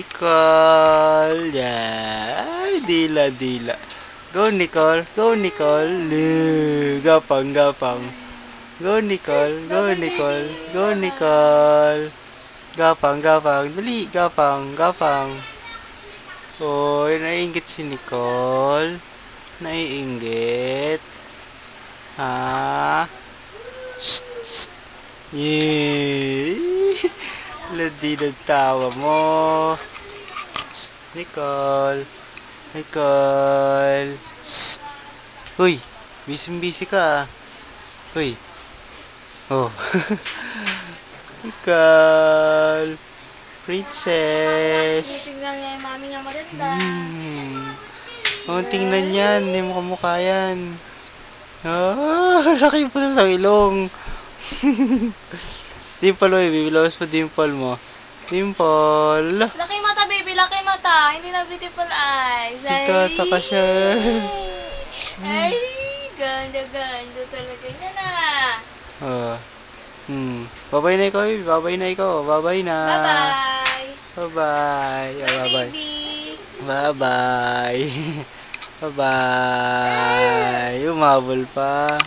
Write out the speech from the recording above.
Nicole. Yeah. Dila, dila. Go, Nicole. Go, Nicole. Le. Gapang, gapang. Go, Nicole. Go, Nicole. Go, Nicole. Gapang, gapang. Dali, gapang, gapang. Oy, naiingit si Nicole. Naiingit. Ha? Shh, shh. Yay! Ladi nagtawa mo. Shh, Nicole. Nicole. Shh. Uy, busy-busy ka ah. Uy. Oh. Nicole. Princess. Tingnan niya yung mami niya maganda. Hmm. Oh, tingnan yan. Hindi mo kamukha yan. Ah, laki po sa ilong. dimple, oy. Bibilawas mo dimple mo. Dimple. Laki mata, baby. Laki mata. Hindi na beautiful eyes. Ay. Nagtataka siya. Ay, ganda, ganda talaga niya na. Oh. Hmm. Babay na ikaw, eh. Babay na ikaw. Babay na. Bye-bye. Bye-bye. Ah, Bye, bye-bye. baby. Bye-bye. Bye-bye. Umabol pa.